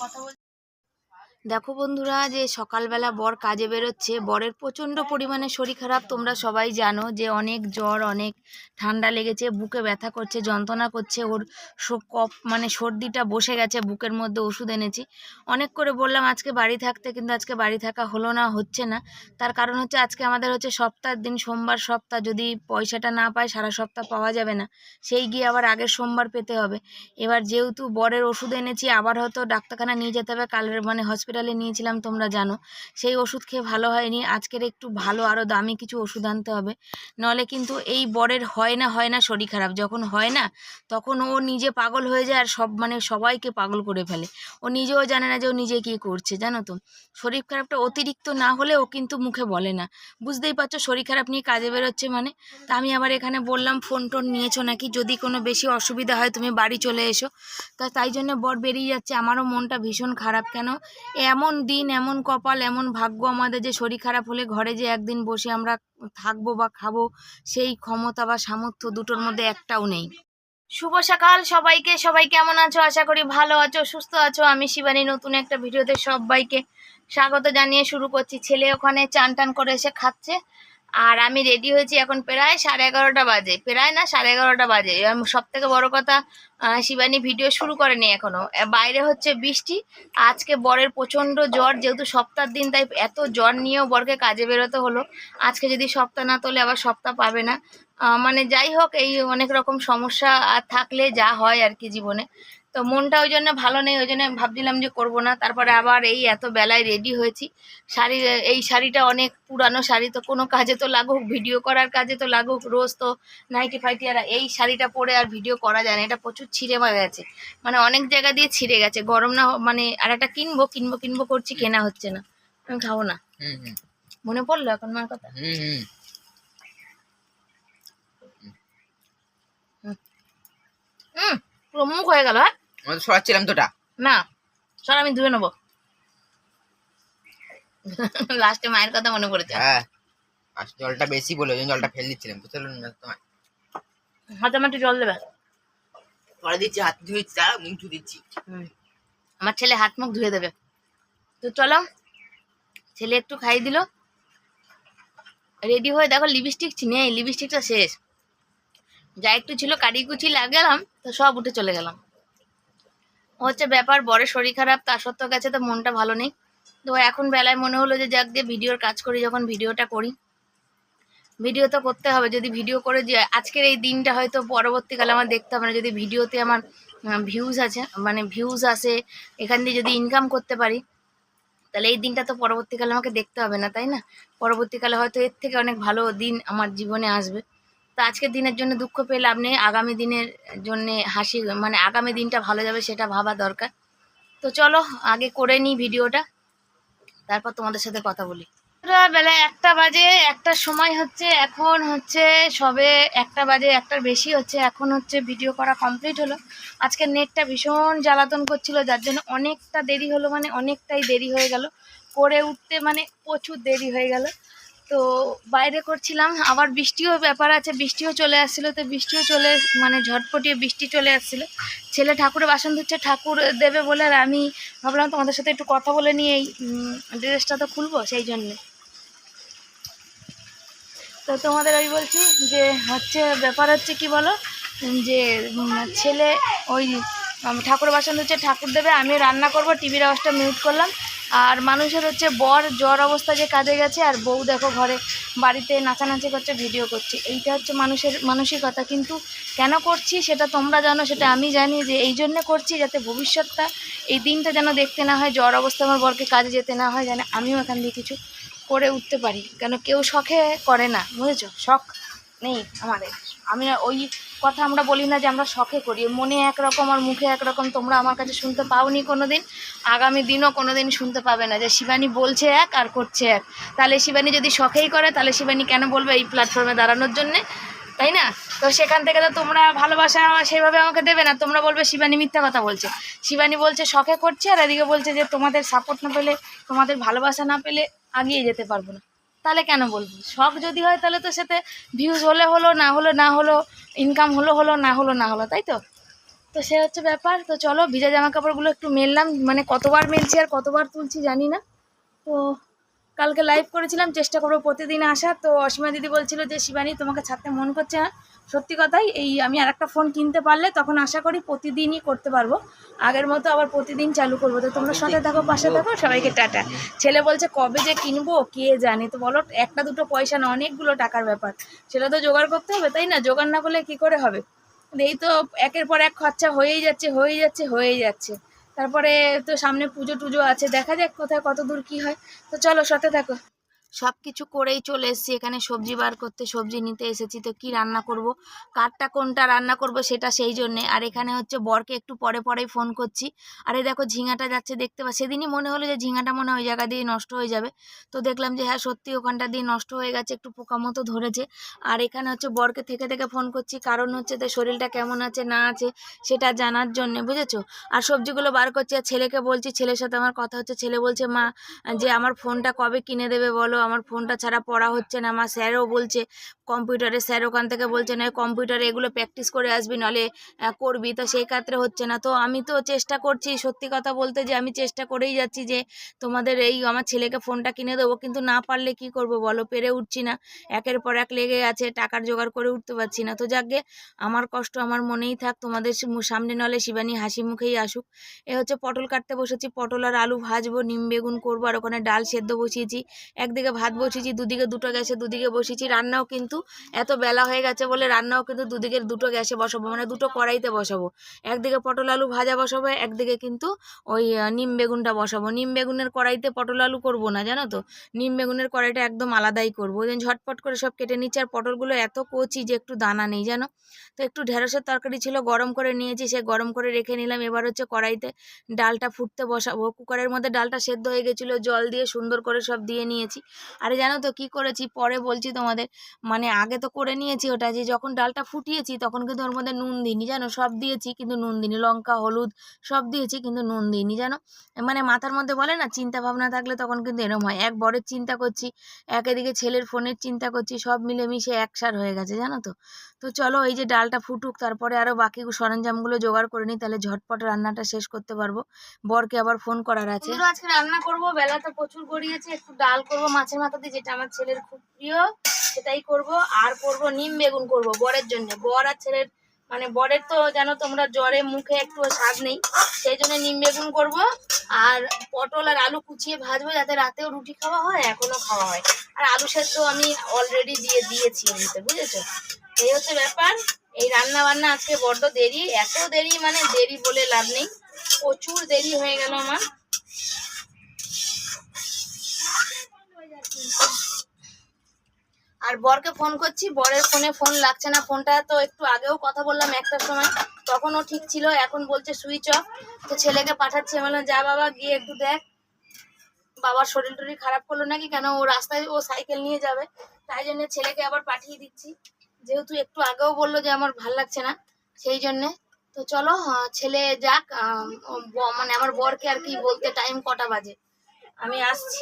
কথা বল দেখো বন্ধুরা যে সকালবেলা বর কাজে বেরোচ্ছে, বরের প্রচণ্ড পরিমাণে শরীর খারাপ, তোমরা সবাই জানো যে অনেক জ্বর, অনেক ঠান্ডা লেগেছে, বুকে ব্যথা করছে, যন্ত্রণা করছে, ওর কফ মানে সর্দিটা বসে গেছে, বুকের মধ্যে ওষুধ এনেছি। অনেক করে বললাম আজকে বাড়ি থাকতে, কিন্তু আজকে বাড়ি থাকা হলো না, হচ্ছে না। তার কারণ হচ্ছে আজকে আমাদের হচ্ছে সপ্তাহের দিন, সোমবার সপ্তাহ, যদি পয়সাটা না পায় সারা সপ্তাহ পাওয়া যাবে না। সেই গিয়ে আবার আগের সোমবার পেতে হবে। এবার যেহেতু বরের ওষুধ এনেছি, আবার হয়তো ডাক্তারখানা নিয়ে যেতে হবে, কালের মানে হসপিটালে নিয়েছিলাম, তোমরা জানো। সেই ওষুধ খেয়ে ভালো হয়নি। আজকের একটু ভালো আরও দামি কিছু ওষুধ আনতে হবে। নলে কিন্তু এই বরের হয় না হয় না শরীর খারাপ। যখন হয় না, তখন ও নিজে পাগল হয়ে যায় আর সব মানে সবাইকে পাগল করে ফেলে। ও নিজেও জানে না যে ও নিজে কী করছে, জানো তো? শরীর খারাপটা অতিরিক্ত না হলে ও কিন্তু মুখে বলে না। বুঝতেই পারছ, শরীর খারাপ নিয়ে কাজে বেরোচ্ছে মানে? তা আমি আবার এখানে বললাম ফোন টোন নিয়েছো নাকি? যদি কোনো বেশি অসুবিধা হয়, তুমি বাড়ি চলে এসো। তা তাই জন্য বর বেরিয়ে যাচ্ছে। আমারও মনটা ভীষণ খারাপ। কেন? এমন দিন, এমন কপাল, এমন ভাগ্য আমাদের যে শরীর খারাপ হলে ঘরে যে একদিন বসে আমরা থাকব বা খাব, সেই ক্ষমতা বা সামর্থ্য দুটোর মধ্যে একটাও নেই। শুভ সকাল সবাইকে। সবাই কেমন আছো? আশা করি ভালো আছো, সুস্থ আছো। আমি শিবানী, নতুন একটা ভিডিওতে সবাইকে স্বাগত জানিয়ে শুরু করছি। ছেলে ওখানে চান টান করে এসে খাচ্ছে। আর আমি রেডি হয়েছি এখন প্রায় সাড়ে এগারোটা বাজে। প্রায় না, সাড়ে এগারোটা বাজে। সব থেকে বড় কথা শিবানী ভিডিও শুরু করেনি এখনও। বাইরে হচ্ছে বৃষ্টি। আজকে বরের প্রচণ্ড জ্বর, যেহেতু সপ্তাহের দিন, তাই এত জ্বর নিয়েও বরকে কাজে বেরোতে হলো। আজকে যদি সপ্তাহ না তোলে, আবার সপ্তাহ পাবে না। মানে যাই হোক, এই অনেক রকম সমস্যা থাকলে যা হয় আর কি জীবনে। তো মনটা ওই জন্য ভালো নেই ওই জন্য ভাবছিলাম যে করব না। তারপরে আবার এই এত বেলায় রেডি হয়েছি। শাড়ি এই শাড়িটা অনেক পুরানো শাড়ি তো কোনো কাজে তো লাগুক ভিডিও করার কাজে তো লাগুক রোজ তো নাইটি ফাইটি আর এই শাড়িটা পরে আর ভিডিও করা যায় না। এটা প্রচুর ছিঁড়ে গেছে। মানে অনেক জায়গা দিয়ে ছিঁড়ে গেছে। গরম না মানে আর একটা কিনবো কিনবো কিনবো করছি কেনা হচ্ছে না। আমি খাব না। হুম হুম। মনে পড়ল এখন মার কথা? হুম। পুরো মুখ হয়ে গেল হ্যাঁ? তো সরাচ্ছিলাম তোটা না সর আমি ধুয়ে নেব। লাস্টে মায়ের কথা মনে পড়েছে। হ্যাঁ আর জলটা বেশি বলে ওই জলটা ফেল দিচ্ছিলাম বুঝতে পারলেন না তোমার হাতে আমার একটু জল দেবে। পরে দিচ্ছি হাত ধুয়েছি তারা মুখ ধুয়ে দিচ্ছি। হুম। আমার ছেলে হাত মুখ ধুয়ে দেবে। তো চলো ছেলে একটু খাইয়ে দিল। রেডি হয়ে দেখো লিপস্টিক নেই লিপস্টিকটা শেষ। যা একটু ছিল কাটি কুচি লাগালাম তো সব উঠে চলে গেলাম। হচ্ছে ব্যাপার বড় শরীর খারাপ, তা সত্ত্বেও গেছে তো মনটা ভালো নেই। তো এখন বেলায় মনে হলো যে যাক দিয়ে ভিডিওর কাজ করি, যখন ভিডিওটা করি। ভিডিও তো করতে হবে, যদি ভিডিও করে যে আজকের এই দিনটা হয়তো পরবর্তীকালে আমার দেখতে হবে না, যদি ভিডিওতে আমার ভিউজ আছে মানে ভিউজ আসে, এখান দিয়ে যদি ইনকাম করতে পারি, তাহলে এই দিনটা তো পরবর্তীকালে আমাকে দেখতে হবে না, তাই না? পরবর্তীকালে হয়তো এর থেকে অনেক ভালো দিন আমার জীবনে আসবে। তো আজকের দিনের জন্য দুঃখ লাভ নেই। আগামী দিনের জন্য হাসি মানে আগামী দিনটা ভালো যাবে সেটা ভাবা দরকার। তো চলো, আগে করে নিই ভিডিওটা। তারপর তোমাদের সাথে কথা বলি। বেলা একটা বাজে একটার সময় হচ্ছে, এখন হচ্ছে সবে একটা বাজে, একটার বেশি হচ্ছে, এখন হচ্ছে ভিডিও করা কমপ্লিট হলো। আজকে নেটটা ভীষণ জ্বালাতন করছিল, যার জন্য অনেকটা দেরি হলো মানে অনেকটাই দেরি হয়ে গেল। করে উঠতে মানে প্রচুর দেরি হয়ে গেল। তো বাইরে করছিলাম, আবার বৃষ্টিও ব্যাপার আছে, বৃষ্টিও চলে আসছিল, তো বৃষ্টিও চলে মানে ঝটপটিয়ে বৃষ্টি চলে আসছিল। ছেলে ঠাকুরের বাসন ধুচ্ছে, ঠাকুর দেবে বলে আর আমি ভাবলাম তোমাদের সাথে একটু কথা বলে নিয়ে এই ড্রেসটা তো খুলবো সেই জন্যে। তো তোমাদের আমি বলছি যে, হচ্ছে, ব্যাপার হচ্ছে কি বলো? যে ছেলে ওই ঠাকুর বাসন হচ্ছে ঠাকুর দেবে আমি রান্না করব, টিভির আওয়াজটা মিউট করলাম। আর মানুষের হচ্ছে বর, জ্বর অবস্থা যে কাজে গেছে, আর বউ দেখো ঘরে বাড়িতে নাচানাচি করছে, ভিডিও করছে। এইটা হচ্ছে মানুষের মানসিকতা। কিন্তু কেন করছি সেটা তোমরা জানো, সেটা আমি জানি যে এই জন্য করছি যাতে ভবিষ্যৎটা এই দিনটা যেন দেখতে না হয়, জ্বর অবস্থা আমার বরকে কাজে যেতে না হয়, যেন আমিও এখান দিয়ে কিছু করে উঠতে পারি। কেন কেউ শখে করে না, বুঝেছ? শখ নেই আমাদের। আমি ওই কথা আমরা বলি না যে আমরা শখে করি। মনে একরকম আর মুখে একরকম তোমরা আমার কাছে শুনতে পাওনি কোনো দিন আগামী দিনও কোনো দিন শুনতে পাবে না যে শিবানী বলছে এক আর করছে এক। তাহলে শিবানী যদি শখেই করে, তাহলে শিবানী কেন বলবে এই প্ল্যাটফর্মে দাঁড়ানোর জন্যে? তাই না? তো সেখান থেকে তো তোমরা ভালোবাসা সেভাবে আমাকে দেবে না। তোমরা বলবে শিবানী মিথ্যা কথা বলছে। শিবানী বলছে শখে করছে আর এদিকে বলছে যে তোমাদের সাপোর্ট না পেলে, তোমাদের ভালোবাসা না পেলে আগিয়ে যেতে পারব না। তাহলে কেন বলব? শখ যদি হয় তাহলে তো সাথে ভিউজ হলে হলো, না হলো না হলো ইনকাম হলো হলো, না হলো না হলো, তাই তো? তো সে হচ্ছে ব্যাপার। তো চলো, ভিজা জামা কাপড়গুলো একটু মেললাম। মানে কতবার মেলছি আর কতবার তুলছি জানি না। তো কালকে লাইভ করেছিলাম, চেষ্টা করব প্রতিদিন আসা তো অসীমা দিদি বলছিল যে, শিবানী, তোমাকে ছাড়তে মন করছে না। সত্যি কথাই এই আমি আর একটা ফোন কিনতে পারলে তখন আশা করি প্রতিদিনই করতে পারব। আগের মতো আবার প্রতিদিন চালু করব। তো তোমরা সাথে থাকো পাশে থাকো সবাইকে টাটা। ছেলে বলছে কবে যে কিনবো কে জানে? তো বলো একটা দুটো পয়সা না অনেকগুলো টাকার ব্যাপার। সেটা তো জোগাড় করতে হবে তাই না? জোগাড় না করলে কি করে হবে? এই তো একের পর এক খরচা হয়েই যাচ্ছে হয়েই যাচ্ছে হয়েই যাচ্ছে। তারপরে তো সামনে পুজো টুজো আছে দেখা যাক কোথায় কত দূর কি হয়। তো চলো সাথে থাকো। সব কিছু করেই চলে এসেছি এখানে, সবজি বার করতে, সবজি নিতে এসেছি। তো কি রান্না করব? কারটা কোনটা রান্না করব সেটা সেই জন্যে। আর এখানে হচ্ছে বরকে একটু পরে পরেই ফোন করছি। আর এই দেখো ঝিঙাটা যাচ্ছে দেখতে পা, সেদিনই মনে হলো যে ঝিঙাটা মনে হয় ওই জায়গা দিয়ে নষ্ট হয়ে যাবে। তো দেখলাম যে হ্যাঁ সত্যি ওখানটা দিয়ে নষ্ট হয়ে গেছে, একটু পোকা মতো ধরেছে। আর এখানে হচ্ছে বরকে থেকে থেকে ফোন করছি, কারণ হচ্ছে যে শরীরটা কেমন আছে, না আছে, সেটা জানার জন্য, বুঝেছ? আর সবজিগুলো বার করছি, আর ছেলেকে বলছি, ছেলের সাথে আমার কথা হচ্ছে, ছেলে বলছে, মা, যে আমার ফোনটা কবে কিনে দেবে বলো? আমার ফোনটা ছাড়া পড়া হচ্ছে না। আমার স্যারও বলছে কম্পিউটারে স্যার ওখান থেকে বলছে না কম্পিউটারে এগুলো প্র্যাকটিস করে আসবি আহ, করবি। তো সেই ক্ষেত্রে হচ্ছে না। তো আমি তো চেষ্টা করছি সত্যি কথা বলতে যে আমি চেষ্টা করেই যাচ্ছি যে তোমাদের এই আমার ছেলেকে ফোনটা কিনে দেবো কিন্তু না পারলে কি করব বলো? পেরে উঠছি না। একের পর এক লেগে আছে টাকার জোগাড় করে উঠতে পারছি না। তো যাকে আমার কষ্ট আমার মনেই থাক তোমাদের সামনে নলে শিবানী হাসি মুখেই আসুক। এ হচ্ছে পটল কাটতে বসেছি পটল আর আলু ভাজবো নিম বেগুন করব আর ওখানে ডাল সেদ্ধ বসিয়েছি। একদিকে ভাত বসিয়েছি দুদিকে দুটো গ্যাসে দুদিকে বসিয়েছি রান্নাও কিন্তু এত বেলা হয়ে গেছে বলে রান্নাও কিন্তু দুদিকে দুটো গ্যাসে বসাবো মানে দুটো কড়াইতে বসাবো। একদিকে পটল আলু ভাজা বসাবো, একদিকে কিন্তু ওই নিম বেগুনটা বসাবো। নিম বেগুনের কড়াইতে পটল আলু করব না, জানো তো? নিম বেগুনের কড়াইটা একদম আলাদাই করব। ওই ঝটপট করে সব কেটে নিচ্ছে, আর পটলগুলো এত কচি যে একটু দানা নেই, জানো? তো একটু ঢেঁড়সের তরকারি ছিল, গরম করে নিয়েছি, সে গরম করে রেখে নিলাম। এবার হচ্ছে কড়াইতে ডালটা ফুটতে বসাবো। কুকারের মধ্যে ডালটা সেদ্ধ হয়ে গেছিল, জল দিয়ে সুন্দর করে সব দিয়ে নিয়েছি। আরে জানো তো কি করেছি? পরে বলছি তোমাদের মানে আগে তো করে নিয়েছি ওটা যে যখন ডালটা ফুটিয়েছি তখন কিন্তু ওর মধ্যে নুন দিইনি, জানো? সব দিয়েছি কিন্তু নুন দিইনি। লঙ্কা, হলুদ, সব দিয়েছি কিন্তু নুন দিইনি, জানো? মানে মাথার মধ্যে বলে না, চিন্তা ভাবনা থাকলে তখন কিন্তু এরম হয়। এক বরের চিন্তা করছি, এক এদিকে ছেলের ফোনের চিন্তা করছি, সব মিলেমিশে একসার হয়ে গেছে, জানো তো? তো চলো এই যে ডালটা ফুটুক, তারপরে আরও বাকি সরঞ্জামগুলো জোগাড় করে নিই, তাহলে ঝটপট রান্নাটা শেষ করতে পারব। বরকে আবার ফোন করার আছে। আজকে রান্না করব বেলা তো প্রচুর গড়িয়েছে, একটু ডাল করব, মাছের মাথা দিয়ে, যেটা আমার ছেলের খুব প্রিয়। সেটাই করব। আর করব নিম বেগুন করব বরের জন্য। বর আর ছেলের মানে বরের তো জানো তোমরা জ্বরে মুখে একটু স্বাদ নেই। সেই জন্য নিম বেগুন করব। আর পটল আর আলু কুচিয়ে ভাজবো যাতে রাতেও রুটি খাওয়া হয়, এখনও খাওয়া হয়। আর আলু সেদ্ধ আমি অলরেডি দিয়ে দিয়েছি এমনিতে, বুঝেছ? এই হচ্ছে ব্যাপার। এই রান্না বান্না আজকে বড্ড দেরি, এত দেরি মানে দেরি বলে লাভ নেই। প্রচুর দেরি হয়ে গেল আমার। আর বরকে ফোন করছি, বরের ফোনে ফোন লাগছে না ফোনটা তো একটু আগেও কথা বললাম একটার সময়, তখনও ঠিক ছিল, এখন বলছে সুইচ অফ তো ছেলেকে পাঠাচ্ছি বললাম, যা বাবা, গিয়ে একটু দেখ। বাবার শরীর টরীর খারাপ করল নাকি? কেন ও রাস্তায়, ও সাইকেল নিয়ে যাবে। তাই জন্য ছেলেকে আবার পাঠিয়ে দিচ্ছি। যেহেতু একটু আগেও বলল যে আমার ভালো লাগছে না, সেই জন্যে। তো চলো ছেলে যাক মানে আমার বরকে আর কি বলতে টাইম কটা বাজে। আমি আসছি।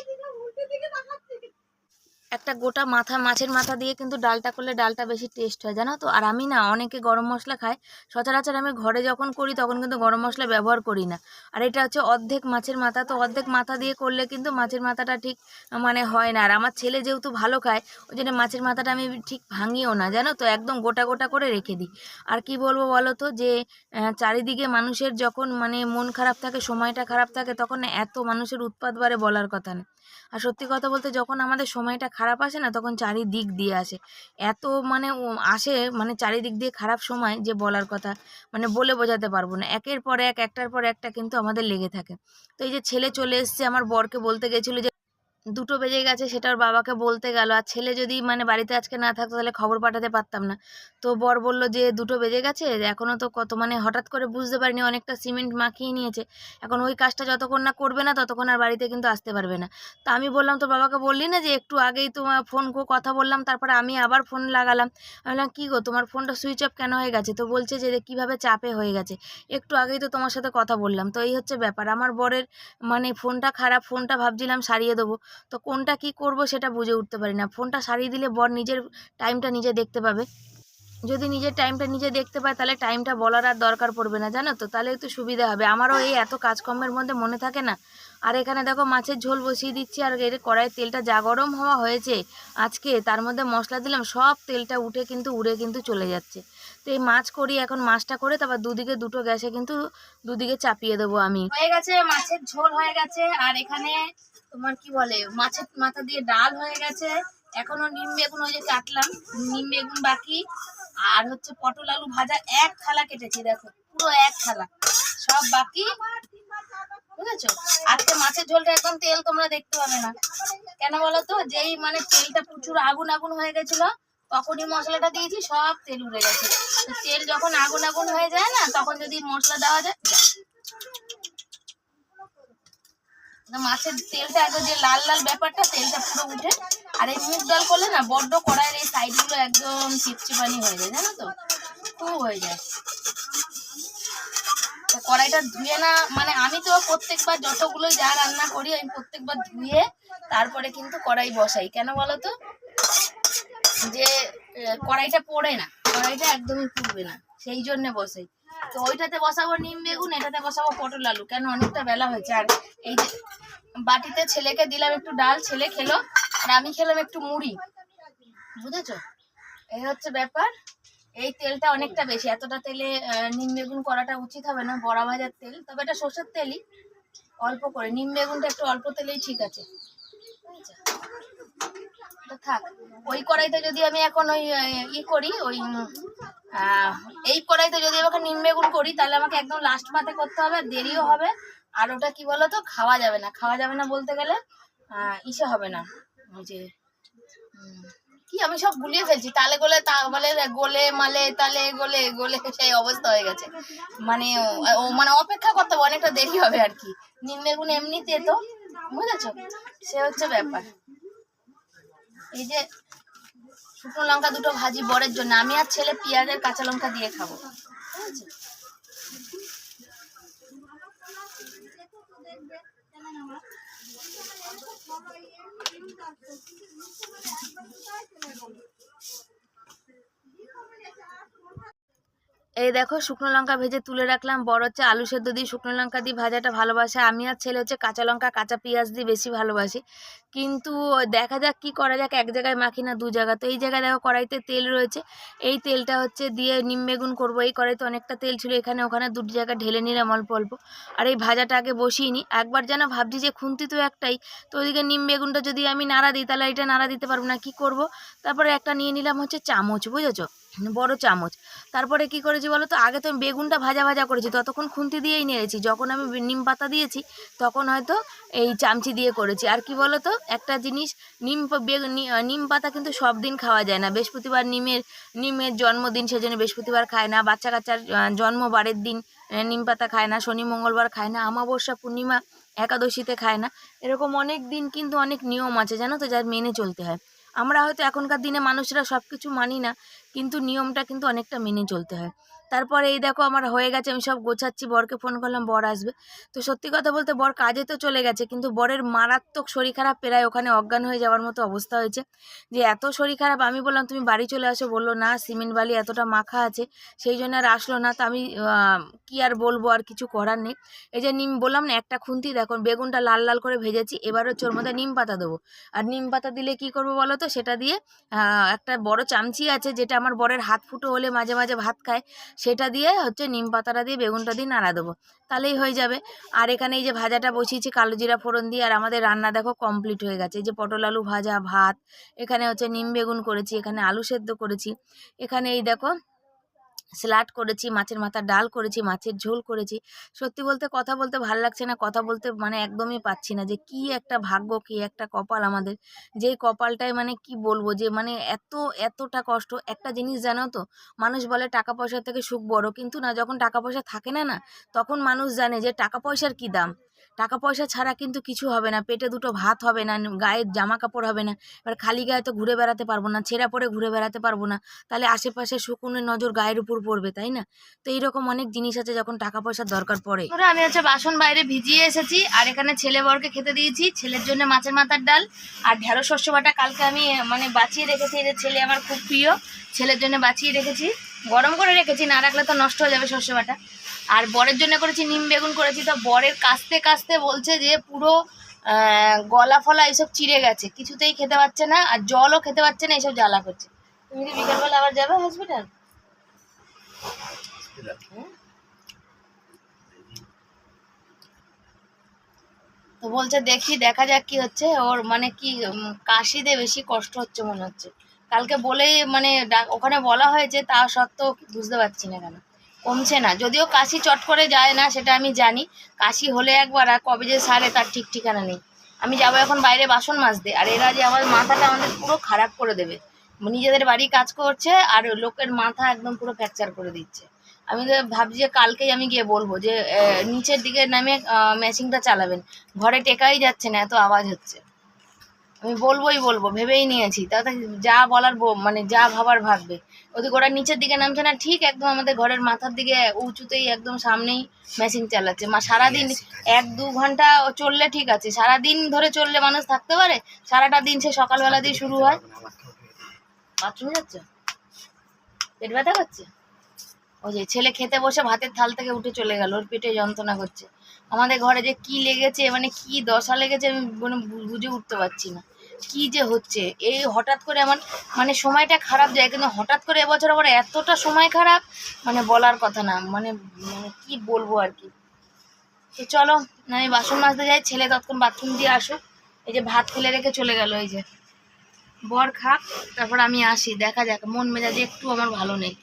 একটা গোটা মাথা, মাছের মাথা দিয়ে কিন্তু ডালটা করলে ডালটা বেশি টেস্ট হয়, জানো তো? আর আমি না, অনেকে গরম মশলা খাই সচরাচর আমি ঘরে যখন করি তখন কিন্তু গরম মশলা ব্যবহার করি না। আর এটা হচ্ছে অর্ধেক মাছের মাথা, তো অর্ধেক মাথা দিয়ে করলে কিন্তু মাছের মাথাটা ঠিক মানে হয় না। আর আমার ছেলে যেহেতু ভালো খায়, ওই জন্য মাছের মাথাটা আমি ঠিক ভাঙিও না, জানো তো? একদম গোটা গোটা করে রেখে দিই। আর কি বলব বলো তো যে চারিদিকে মানুষের যখন মানে মন খারাপ থাকে, সময়টা খারাপ থাকে, তখন এত মানুষের উৎপাত বলার কথা না। আর সত্যি কথা বলতে যখন আমাদের সময়টা খারাপ আসে না, তখন চারিদিক দিয়ে আসে। এত মানে আসে মানে চারিদিক দিয়ে খারাপ সময় যে বলার কথা মানে বলে বোঝাতে পারব না। একের পর এক, একটার পর একটা কিন্তু আমাদের লেগে থাকে। তো এই যে ছেলে চলে এসছে, আমার বরকে বলতে গেছিল যে দুটো বেজে গেছে, সেটা ওর বাবাকে বলতে গেল। আর ছেলে যদি মানে বাড়িতে আজকে না থাকতো, তাহলে খবর পাঠাতে পারতাম না। তো বর বলল যে, দুটো বেজে গেছে এখনও তো কত মানে হঠাৎ করে বুঝতে পারিনি, অনেকটা সিমেন্ট মাখিয়ে নিয়েছে। এখন ওই কাজটা যতক্ষণ না করবে না, ততক্ষণ আর বাড়িতে কিন্তু আসতে পারবে না। তা আমি বললাম, তোর বাবাকে বললি না যে, একটু আগেই তোমার ফোন কথা বললাম, তারপরে আমি আবার ফোন লাগালাম। আমি বললাম, কী গো, তোমার ফোনটা সুইচ অফ কেন হয়ে গেছে? তো বলছে যে কীভাবে চাপে হয়ে গেছে? একটু আগেই তো তোমার সাথে কথা বললাম। তো এই হচ্ছে ব্যাপার। আমার বরের মানে ফোনটা খারাপ, ফোনটা ভাবছিলাম সারিয়ে দেবো। তো কোনটা কি করব সেটা বুঝে উঠতে পারি না। ফোনটা সারিয়ে দিলে বর নিজের টাইমটা নিজে দেখতে পাবে। যদি নিজের টাইমটা নিজে দেখতে পায়, তাহলে টাইমটা বলার আর দরকার পড়বে না, জানো তো? তাহলে একটু সুবিধা হবে। আমারও এই এত কাজকর্মের মধ্যে মনে থাকে না। আর এখানে দেখো মাছের ঝোল বসিয়ে দিচ্ছি, আর এর কড়াইয়ের তেলটা যা গরম হওয়া হয়েছে আজকে, তার মধ্যে মশলা দিলাম, সব তেলটা উঠে কিন্তু উড়ে কিন্তু চলে যাচ্ছে। তো এই মাছ করি, এখন মাছটা করে তারপর দুদিকে দুটো গ্যাসে কিন্তু দুদিকে চাপিয়ে দেবো আমি। হয়ে গেছে, মাছের ঝোল হয়ে গেছে, আর এখানে তোমার কি বলে, মাছের মাথা দিয়ে ডাল হয়ে গেছে। এখনও নিম বেগুন ওই যে কাটলাম, নিম বেগুন বাকি, আর হচ্ছে পটল আলু ভাজা, এক থালা কেটেছি, দেখো, পুরো এক থালা, সব বাকি। বুঝেছ? আজকে মাছের ঝোলটা একদম তেল তোমরা দেখতে পাবে না। কেন বলো তো, যেই মানে তেলটা প্রচুর আগুন আগুন হয়ে গেছিল, তখনই মশলাটা দিয়েছি, সব তেল উড়ে গেছে। তেল যখন আগুন আগুন হয়ে যায় না, তখন যদি মশলা দেওয়া যায় মাছের তেলটা একদম যে লাল লাল ব্যাপারটা, তেলটা পুরো উঠে। আর এই মুগ ডাল করলে না, বড্ড কড়াইয়ের এই সাইডগুলো একদম চিপচিপানি হয়ে যায়, জানো তো? খুব হয়ে যায়। কড়াইটা ধুয়ে না মানে আমি তো প্রত্যেকবার যতগুলো যা রান্না করি, আমি প্রত্যেকবার ধুয়ে তারপরে কিন্তু কড়াই বসাই। কেন বলো তো? যে কড়াইটা পড়ে না, কড়াইটা একদমই পুড়বে না, সেই জন্য বসাই তো ওইটাতে বসাবো নিম বেগুন, এটাতে বসাবো পটল আলু, কেন অনেকটা বেলা হয়েছে। আর এই যে বাটিতে ছেলেকে দিলাম একটু ডাল, ছেলে খেলো, আর আমি খেলাম একটু মুড়ি। বুঝেছ? এই হচ্ছে ব্যাপার। এই তেলটা অনেকটা বেশি, এতটা তেলে নিম বেগুন করাটা উচিত হবে না, বড়া ভাজার তেল। তবে এটা সর্ষের তেলই, অল্প করে। নিম বেগুনটা একটু অল্প তেলেই ঠিক আছে। থাক, ওই কড়াইতে যদি আমি এখন ওই ই করি, ওই এই কড়াইতে যদি আমাকে নিম বেগুন করি, তাহলে আমাকে একদম লাস্ট পাতে করতে হবে দেরিও হবে। আর ওটা কি বলো তো খাওয়া যাবে না। খাওয়া যাবে না বলতে গেলে ইসে হবে না। ওই যে কি আমি সব গুলিয়ে ফেলছি। তালে গোলে তা, বলে গোলে, মালে, তালে, গোলে গোলে, সেই অবস্থা হয়ে গেছে। মানে ও- ও মানে অপেক্ষা করতে হবে, অনেকটা দেরি হবে আর কি। নিম বেগুন এমনিতে তো, বুঝেছ? সে হচ্ছে ব্যাপার। এই যে শুকনো লঙ্কা দুটো ভাজি বরের জন্য। আমি আর ছেলে পেঁয়াজের কাঁচা লঙ্কা দিয়ে খাব। এই দেখো শুকনো লঙ্কা ভেজে তুলে রাখলাম। বড় হচ্ছে আলু সেদ্ধ দিয়ে শুকনো লঙ্কা দিয়ে ভাজাটা ভালোবাসে। আমি আর ছেলে হচ্ছে কাঁচা লঙ্কা, কাঁচা পেঁয়াজ দিয়ে বেশি ভালোবাসি। কিন্তু দেখা যাক কি করা যাক, এক জায়গায় মাখি না, দু জায়গা। তো এই জায়গায় দেখো কড়াইতে তেল রয়েছে। এই তেলটা হচ্ছে দিয়ে নিম বেগুন করব। এই কড়াইতে অনেকটা তেল ছিল, এখানে ওখানে দুটো জায়গায় ঢেলে নিলাম অল্প অল্প। আর এই ভাজাটা আগে বসিয়ে নিই। একবার যেন ভাবছি যে খুন্তি তো একটাই। তো ওইদিকে নিম বেগুনটা যদি আমি নাড়া দিই, তাহলে এটা নাড়া দিতে পারব না, কি করব? তারপরে একটা নিয়ে নিলাম হচ্ছে চামচ, বুঝেছ? বড় চামচ। তারপরে কি করেছি বলো তো আগে তো আমি বেগুনটা ভাজা ভাজা করেছি, ততক্ষণ খুন্তি দিয়েই নেড়েছি যখন আমি নিম পাতা দিয়েছি, তখন হয়তো এই চামচি দিয়ে করেছি। আর কি বলো তো একটা জিনিস, নিম নিম পাতা কিন্তু সব দিন খাওয়া যায় না। বৃহস্পতিবার নিমের নিমের জন্মদিন সেজন্য বৃহস্পতিবার খায় না। বাচ্চা কাচ্চার জন্মবারের দিন নিম পাতা খায় না। শনি মঙ্গলবার খায় না। অমাবস্যা পূর্ণিমা একাদশীতে খায় না। এরকম অনেক দিন কিন্তু অনেক নিয়ম আছে, জানো তো? যার মেনে চলতে হয়। আমরা হয়তো এখনকার দিনে মানুষরা সব কিছু মানি না। কিন্তু নিয়মটা কিন্তু অনেকটা মেনে চলতে হয়। তারপরে এই দেখো আমার হয়ে গেছে, আমি সব গোছাচ্ছি, বরকে ফোন করলাম, বর আসবে। তো সত্যি কথা বলতে বর কাজে তো চলে গেছে, কিন্তু বরের মারাত্মক শরীর খারাপ, প্রায় ওখানে অজ্ঞান হয়ে যাওয়ার মতো অবস্থা হয়েছে। যে এত শরীর খারাপ, আমি বললাম, তুমি বাড়ি চলে আসো। বলল, না, সিমেন্ট বালি এতটা মাখা আছে, সেই জন্য আর আসলো না। তো আমি কি আর বলব, আর কিছু করার নেই। এই যে নিম বললাম না, একটা খুন্তি দেখো, বেগুনটা লাল লাল করে ভেজেছি, এবার হচ্ছে ওর মধ্যে নিম পাতা দেবো। আর নিম পাতা দিলে কি করব বলো তো, সেটা দিয়ে একটা বড় চামচি আছে, যেটা আমার বরের হাত ফুটো হলে মাঝে মাঝে ভাত খায় সেটা দিয়ে হচ্ছে নিম পাতাটা দিয়ে বেগুনটা দিয়ে নাড়া দেবো। তাহলেই হয়ে যাবে। আর এখানে এই যে ভাজাটা বসিয়েছি কালো জিরা ফোড়ন দিয়ে, আর আমাদের রান্না দেখো কমপ্লিট হয়ে গেছে। এই যে পটল আলু ভাজা ভাত, এখানে হচ্ছে নিম বেগুন করেছি, এখানে আলু সেদ্ধ করেছি। এখানে এই দেখো স্যালাড করেছি, মাছের মাথা ডাল করেছি, মাছের ঝোল করেছি। সত্যি বলতে কথা বলতে ভালো লাগছে না, কথা বলতে মানে একদমই পাচ্ছি না যে কি একটা ভাগ্য, কি একটা কপাল আমাদের। যেই কপালটায় মানে কি বলব যে মানে এত, এতটা কষ্ট। একটা জিনিস জানো তো, মানুষ বলে টাকা পয়সার থেকে সুখ বড়। কিন্তু না, যখন টাকা পয়সা থাকে না না, তখন মানুষ জানে যে টাকা পয়সার কি দাম? টাকা পয়সা ছাড়া কিন্তু কিছু হবে না। পেটে দুটো ভাত হবে না, গায়ে জামা কাপড় হবে না। এবার খালি গায়ে তো ঘুরে বেড়াতে পারব না, ছেঁড়া পরে ঘুরে বেড়াতে পারব না। তাহলে আশেপাশে শকুনের নজর গায়ের উপর পড়বে, তাই না? তো এইরকম অনেক জিনিস আছে যখন টাকা পয়সার দরকার পড়ে। আমি হচ্ছে বাসন বাইরে ভিজিয়ে এসেছি, আর এখানে ছেলে বরকে খেতে দিয়েছি। ছেলের জন্য মাছের মাথার ডাল আর ঢেঁড়স শস্য বাটা কালকে আমি মানে বাঁচিয়ে রেখেছি যে ছেলে আমার খুব প্রিয়, ছেলের জন্য বাঁচিয়ে রেখেছি। গরম করে রেখেছি, না রাখলে তো নষ্ট হয়ে যাবে শস্য বাটা। আর বরের জন্য করেছি নিম বেগুন করেছি, তো বরের কাস্তে কাস্তে বলছে যে পুরো গলা ফলা এইসব চিড়ে গেছে, কিছুতেই খেতে পারছে না আর জলও খেতে পারছে না এইসব জ্বালা করছে। তুমি কি বিকালবেলা আবার যাবে হসপিটাল তো বলছে দেখি, দেখা যাক কি হচ্ছে, ওর মানে কি কাশিতে বেশি কষ্ট হচ্ছে মনে হচ্ছে। কালকে বলেই মানে ওখানে বলা হয়েছে, তা সত্ত্বেও বুঝতে পারছি না কেন। কমছে না। যদিও কাশি চট করে যায় না, সেটা আমি জানি। কাশি হলে একবার আর কবে যে সারে তার ঠিক ঠিকানা নেই। আমি যাব এখন বাইরে বাসন মাজতে, আর এরা যে আমার মাথাটা আমাদের পুরো খারাপ করে দেবে। নিজেদের বাড়ি কাজ করছে, আর লোকের মাথা একদম পুরো ফ্র্যাকচার করে দিচ্ছে। আমি তো ভাবছি যে কালকেই আমি গিয়ে বলব যে নিচের দিকে নামে মেশিনটা চালাবেন। ঘরে টেকাই যাচ্ছে না, এত আওয়াজ হচ্ছে। আমি বলবোই বলব ভেবেই নিয়েছি। তাতে যা বলার মানে যা ভাবার ভাববে। ওদিকে ওরা নিচের দিকে নামছে না ঠিক একদম আমাদের ঘরের মাথার দিকে উঁচুতেই একদম সামনেই মেশিন চালাচ্ছে। মা সারাদিন এক দু ঘণ্টা ও চললে ঠিক আছে সারাদিন ধরে চললে মানুষ থাকতে পারে? সারাটা দিন সে সকালবেলা দিয়ে শুরু হয়। বাথরুমে যাচ্ছে? পেট ব্যথা করছে? ওই যে ছেলে খেতে বসে ভাতের থাল থেকে উঠে চলে গেল ওর পেটে যন্ত্রণা করছে। আমাদের ঘরে যে কি লেগেছে মানে কি দশা লেগেছে আমি মানে বুঝে উঠতে পারছি না। কি যে হচ্ছে? এই হঠাৎ করে আমার মানে সময়টা খারাপ যায়, কিন্তু হঠাৎ করে এবছর আবার এতটা সময় খারাপ মানে বলার কথা না। মানে মানে কি বলব আর কি? তো চলো, আমি বাসন মাজতে যাই, ছেলে তৎক্ষণ বাথরুম দিয়ে আসুক। এই যে ভাত ফেলে রেখে চলে গেল, এই যে। বর খাক, তারপর আমি আসি, দেখা যাক, মন মেজাজে একটু আমার ভালো নেই।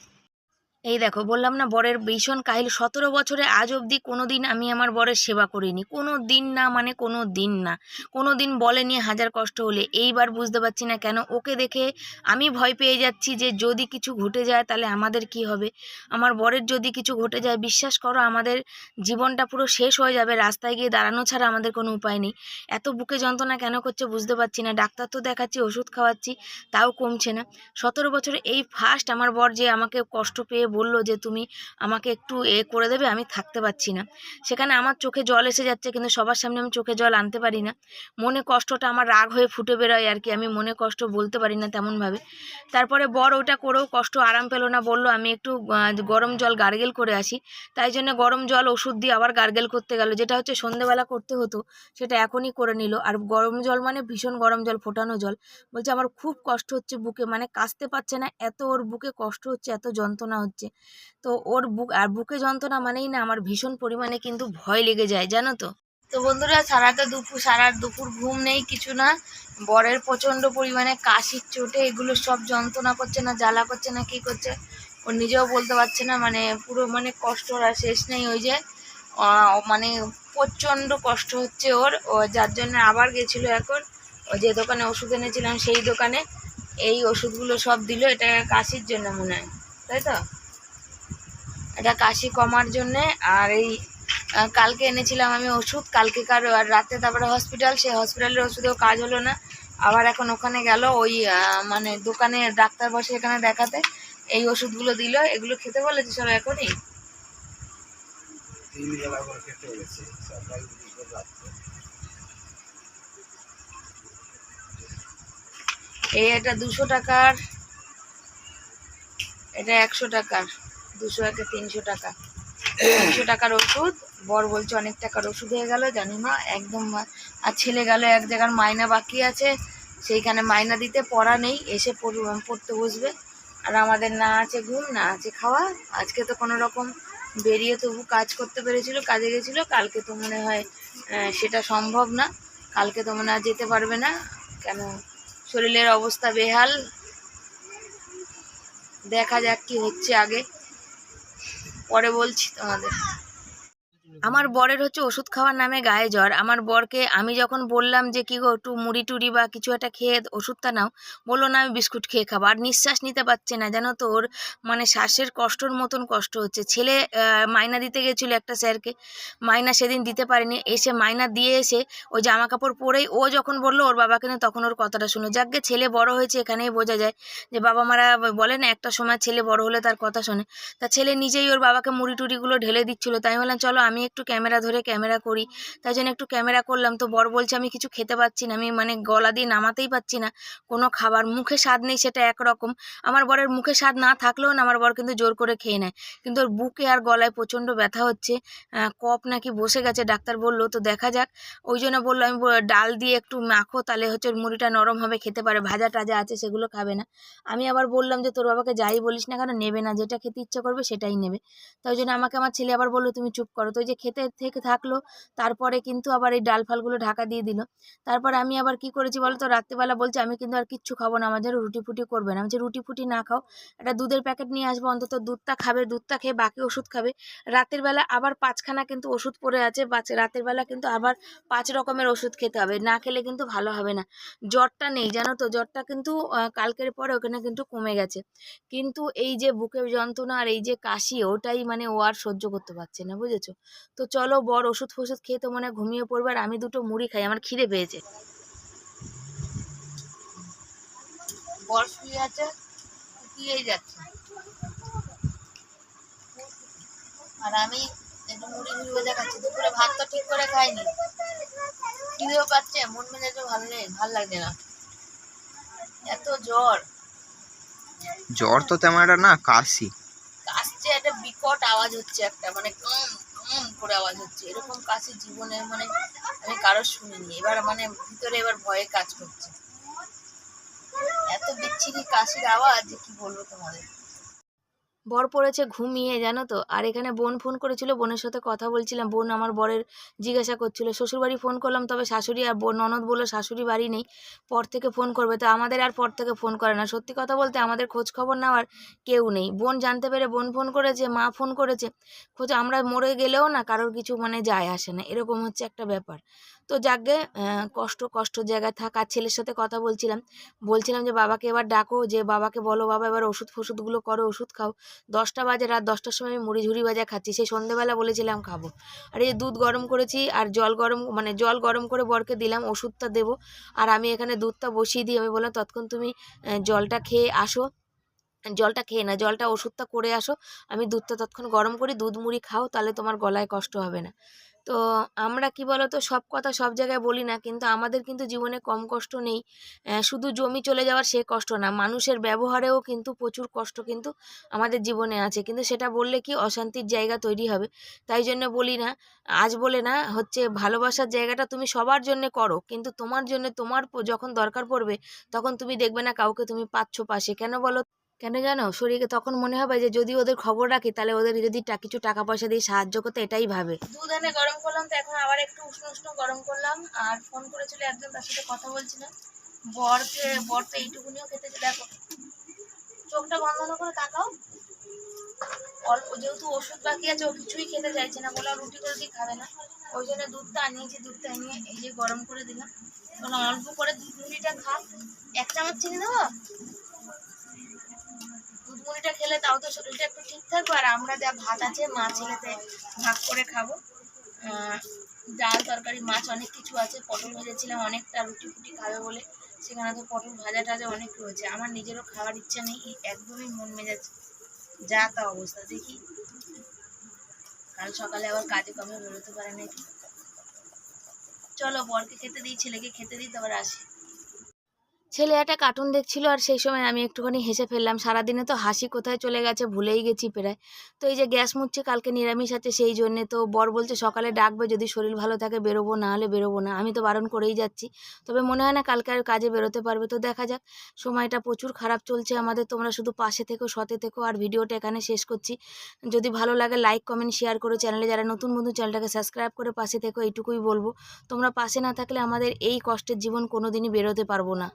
এই দেখো, বললাম না বরের ভীষণ কাহিল। সতেরো বছরে আজ অবধি কোনো দিন আমি আমার বরের সেবা করিনি। কোনো দিন না মানে কোনো দিন না। কোনো দিন বলেনি হাজার কষ্ট হলে। এইবার বুঝতে পারছি না কেন ওকে দেখে আমি ভয় পেয়ে যাচ্ছি যে যদি কিছু ঘটে যায় তাহলে আমাদের কি হবে? আমার বরের যদি কিছু ঘটে যায়, বিশ্বাস করো আমাদের জীবনটা পুরো শেষ হয়ে যাবে। রাস্তায় গিয়ে দাঁড়ানো ছাড়া আমাদের কোনো উপায় নেই। এত বুকে যন্ত্রণা কেন করছে বুঝতে পারছি না। ডাক্তার তো দেখাচ্ছি, ওষুধ খাওয়াচ্ছি, তাও কমছে না। সতেরো বছরে এই ফার্স্ট আমার বর যে আমাকে কষ্ট পেয়ে বলল যে, তুমি আমাকে একটু এ করে দেবে, আমি থাকতে পারছি না। সেখানে আমার চোখে জল এসে যাচ্ছে, কিন্তু সবার সামনে আমি চোখে জল আনতে পারি না। মনে কষ্টটা আমার রাগ হয়ে ফুটে বেরোয় আর কি, আমি মনে কষ্ট বলতে পারি না তেমনভাবে। তারপরে বর ওটা করেও কষ্ট আরাম পেল না, বলল, আমি একটু গরম জল গার্গেল করে আসি। তাই জন্য গরম জল, ওষুধ দিয়ে আবার গার্গেল করতে গেল। যেটা হচ্ছে সন্ধেবেলা করতে হতো, সেটা এখনই করে নিল। আর গরম জল মানে ভীষণ গরম জল, ফোটানো জল। বলছে, আমার খুব কষ্ট হচ্ছে বুকে মানে কাশতে পারছে না, এত ওর বুকে কষ্ট হচ্ছে, এত যন্ত্রণা হচ্ছে। তো ওর বুক, আর বুকে যন্ত্রণা মানেই না আমার ভীষণ পরিমাণে কিন্তু ভয় লেগে যায়, জানো তো? তো বন্ধুরা, সারাটা দুপুর, সারা দুপুর ঘুম নেই কিছু না। বরের প্রচণ্ড পরিমাণে কাশির চোটে এগুলো সব যন্ত্রণা করছে না, জ্বালা করছে না, কি করছে? ও নিজেও বলতে পারছে না মানে পুরো মানে কষ্ট আর শেষ নেই ওই যে। মানে প্রচণ্ড কষ্ট হচ্ছে ওর। ও যার জন্য আবার গেছিল এখন। ও যে দোকানে ওষুধ এনেছিলাম সেই দোকানে। এই ওষুধগুলো সব দিল, এটা কাশির জন্য মনে হয়, তাই তো? এটা কাশি কমার জন্যে। আর এই কালকে এনেছিলাম আমি ওষুধ। কালকে কালকেকার আর রাতে তারপরে হসপিটাল সেই হসপিটালের ওষুধেও কাজ হলো না। আবার এখন ওখানে গেল ওই মানে দোকানে ডাক্তার বসে এখানে দেখাতে। এই ওষুধগুলো দিল। এগুলো খেতে বলেছে সব এখনই? করে এই এটা দুশো টাকার, এটা একশো টাকার। দুশো একে তিনশো টাকা। তিনশো টাকার ওষুধ, বর বলছে অনেক টাকার ওষুধ হয়ে গেল, জানি না একদম আর ছেলে গেল, এক জায়গার মাইনা বাকি আছে, সেইখানে মাইনা দিতে পড়া নেই, এসে পড়- পড়তে বসবে। আর আমাদের না আছে ঘুম, না আছে খাওয়া, আজকে তো কোনো রকম বেরিয়ে তবু কাজ করতে পেরেছিল, কাজে গেছিল, কালকে তো মনে হয় সেটা সম্ভব না, কালকে তো মনে যেতে পারবে না, কেন? শরীরের অবস্থা বেহাল, দেখা যাক কি হচ্ছে আগে। পরে বলছি তোমাদের। আমার বরের হচ্ছে ওষুধ খাওয়ার নামে গায়ে জ্বর। আমার বরকে আমি যখন বললাম যে, কি গো, একটু মুড়ি টুড়ি বা কিছু একটা খেয়ে ওষুধটা নাও, বলল, না, আমি বিস্কুট খেয়ে খাব। আর নিঃশ্বাস নিতে পারছে না, জানো তো ওর মানে শ্বাসের কষ্টর মতন কষ্ট হচ্ছে। ছেলে মাইনা দিতে গেছিল একটা স্যারকে। মাইনা সেদিন দিতে পারেনি। এসে মাইনা দিয়ে এসে ওই জামা কাপড় পরেই ও যখন বলল, ওর বাবাকে না তখন ওর কথাটা শুনো, যাকে ছেলে বড় হয়েছে, এখানেই বোঝা যায় যে, বাবা মারা বলে না, একটা সময় ছেলে বড় হলে তার কথা শোনে। তা ছেলে নিজেই ওর বাবাকে মুড়ি টুড়িগুলো ঢেলে দিচ্ছিল। তাই বললাম, চলো, আমি একটু ক্যামেরা ধরে ক্যামেরা করি। তাই জন্য একটু ক্যামেরা করলাম। তো বর বলছে, আমি কিছু খেতে পাচ্ছি না। আমি মানে গলা দিয়ে নামাতেই পাচ্ছি না। কোনো খাবার মুখে স্বাদ নেই, সেটা একরকম। আমার বরের মুখে স্বাদ না থাকলেও না, আমার বর কিন্তু জোর করে খেয়ে নেয়। কিন্তু ওর বুকে আর গলায় প্রচণ্ড ব্যথা হচ্ছে। কফ নাকি বসে গেছে। ডাক্তার বলল, তো দেখা যাক। ওই জন্য বলল, আমি ডাল দিয়ে একটু মাখো, তাহলে হচ্ছে ওর মুড়িটা নরম হবে, খেতে পারে। ভাজা টাজা আছে, সেগুলো খাবে না। আমি আবার বললাম যে, তোর বাবাকে যাই বলিস না কেন? নেবে না। যেটা খেতে ইচ্ছা করবে, সেটাই নেবে। তাই জন্য আমাকে আমার ছেলে আবার বলল, তুমি চুপ করো। তো ওই যে খেতে থেকে থাকল। তারপরে কিন্তু আবার এই ডাল ফালগুলো ঢাকা দিয়ে দিল। তারপরে আমি আবার কি করেছি বলো তো রাত্রিবেলা বলছে, আমি কিন্তু আর কিচ্ছু খাব না জন্য রুটি ফুটি করবে না। আমি রুটি ফুটি না খাও, একটা দুধের প্যাকেট নিয়ে আসব, অন্তত দুধটা খাবে, দুধটা খেয়ে বাকি ওষুধ খাবে। রাতের বেলা আবার পাঁচখানা কিন্তু ওষুধ পড়ে আছে রাতের বেলা কিন্তু আবার পাঁচ রকমের ওষুধ খেতে হবে। না খেলে কিন্তু ভালো হবে না। জ্বরটা নেই, জানো তো? জ্বরটা কিন্তু কালকের পরে ওখানে কিন্তু কমে গেছে। কিন্তু এই যে বুকের যন্ত্রণা আর এই যে কাশি, ওটাই মানে ও আর সহ্য করতে পারছে না, বুঝেছ? তো চলো বর ওষুধ ফষুধ খেয়ে তো মনে হয় ঘুমিয়ে পড়বে আর আমি দুটো মুড়ি খাই আমার খিদে পেয়েছে। বর শুয়ে আছে যাচ্ছে। আর আমি একটু মুড়ি মুড়ি ভেজা খাচ্ছি দুপুরে ভাত তো ঠিক করে খাইনি। খিদেও পাচ্ছে মন মেজাজও ভালো নেই ভালো লাগছে না। এত জ্বর। জ্বর তো তেমন একটা না কাশি। কাশছে একটা বিকট আওয়াজ হচ্ছে একটা মানে করে আওয়াজ হচ্ছে। এরকম কাশি জীবনে মানে আমি কারোর শুনিনি। এবার মানে ভিতরে এবার ভয়ে কাজ করছে। এত বিচ্ছিরি কাশির আওয়াজ, কি বলব তোমাদের? বর পড়েছে ঘুমিয়ে, জানো তো? আর এখানে বোন ফোন করেছিল, বোনের সাথে কথা বলছিলাম। বোন আমার বরের জিজ্ঞাসা করছিল, শ্বশুরবাড়ি ফোন করলাম, তবে শাশুড়ি আর বোন, ননদ বলল শাশুড়ি বাড়ি নেই, পর থেকে ফোন করবে। তো আমাদের আর পর থেকে ফোন করে না। সত্যি কথা বলতে আমাদের খোঁজ খবর নেওয়ার কেউ নেই। বোন জানতে পেরে বোন ফোন করেছে, মা ফোন করেছে। খোঁজ, আমরা মরে গেলেও না কারোর কিছু মানে যায় আসে না। এরকম হচ্ছে একটা ব্যাপার। তো যাকে কষ্ট কষ্ট জায়গায় থাক ছেলের সাথে কথা বলছিলাম বলছিলাম যে, বাবাকে এবার ডাকো, যে, বাবাকে বলো, বাবা এবার ওষুধ ফষুধগুলো করো, ওষুধ খাও। দশটা বাজে, রাত দশটার সময় আমি মুড়ি ঝুড়ি ভাজা খাচ্ছি, সেই সন্ধেবেলা বলেছিলাম খাব। আর এই দুধ গরম করেছি, আর জল গরম মানে জল গরম করে বরকে দিলাম, ওষুধটা দেবো, আর আমি এখানে দুধটা বসিয়ে দিই, আমি বললাম, তৎক্ষণ তুমি জলটা খেয়ে আসো। জলটা খেয়ে না, জলটা ওষুধটা করে আসো, আমি দুধটা তৎক্ষণ গরম করি, দুধ মুড়ি খাও, তাহলে তোমার গলায় কষ্ট হবে না। তো আমরা কি বলো তো সব কথা সব জায়গায় বলি না, কিন্তু আমাদের কিন্তু জীবনে কম কষ্ট নেই। শুধু জমি চলে যাওয়ার সে কষ্ট না, মানুষের ব্যবহারেও কিন্তু প্রচুর কষ্ট কিন্তু আমাদের জীবনে আছে। কিন্তু সেটা বললে কি অশান্তির জায়গা তৈরি হবে। তাই জন্য বলি না, আজ বলে না, হচ্ছে ভালোবাসার জায়গাটা তুমি সবার জন্য করো, কিন্তু তোমার জন্য তোমার যখন দরকার পড়বে, তখন তুমি দেখবে না কাউকে তুমি পাচ্ছ পাশে। কেন বলো? কেন জানো? শরীরে তখন মনে হবে যে যদি ওদের খবর রাখি, তাহলে ওদের যদি কিছু টাকা পয়সা দিয়ে সাহায্য করতে এটাই ভাবে। দুধ গরম করলাম তো এখন আবার একটু উষ্ণ উষ্ণ গরম করলাম। আর ফোন করেছিল একজন তার সাথে কথা বলছিলাম বরকে বর তো এইটুকুনিও খেতে দেখো, চোখটা বন্ধ না করে তাকাও। অল্প যেহেতু ওষুধ বাকি আছে, ও কিছুই খেতে চাইছে না। বলে রুটি টুটি খাবে না। ওই জন্য দুধটা আনিয়েছি, দুধটা আনিয়ে এই যে গরম করে দিলাম। অল্প করে দুধ মুড়িটা খা। এক চামচ চিনি দেবো? মুড়িটা খেলে তাও তো শরীরটা একটু ঠিক থাকবে। আর আমরা যা ভাত আছে মা ছেলেতে ভাগ করে খাব। ডাল তরকারি, মাছ অনেক কিছু আছে। পটল ভেজেছিলাম, অনেকটা রুটি ফুটি খাবে বলে। সেখানে তো পটল ভাজা টাজা অনেক রয়েছে। আমার নিজেরও খাওয়ার ইচ্ছা নেই একদমই মন মেজাজ যা তা অবস্থা। দেখি, কাল সকালে আবার কাজে কমে বেরোতে পারে নাকি? চলো বরকে খেতে দিই, ছেলেকে খেতে দিই, তারপর আসি। ছেলে একটা কার্টুন দেখছিল আর সেই সময় আমি একটুখানি হেসে ফেললাম। সারাদিনে তো হাসি কোথায় চলে গেছে ভুলেই গেছি প্রায়। তো এই যে গ্যাস মুচ্ছে কালকে নিরামিষ আছে সেই জন্যে তো বর বলছে সকালে ডাকবে, যদি শরীর ভালো থাকে বেরোবো, না হলে বেরোবো না। আমি তো বারণ করেই যাচ্ছি। তবে মনে হয় না কালকে আর কাজে বেরোতে পারবে। তো দেখা যাক, সময়টা প্রচুর খারাপ চলছে আমাদের। তোমরা শুধু পাশে থেকো সতে থেকো আর ভিডিওটা এখানে শেষ করছি। যদি ভালো লাগে লাইক কমেন্ট শেয়ার করো চ্যানেলে যারা নতুন বন্ধু চ্যানেলটাকে সাবস্ক্রাইব করে পাশে থেকো, এইটুকুই বলব। তোমরা পাশে না থাকলে আমাদের এই কষ্টের জীবন কোনোদিনই বেরোতে পারব না।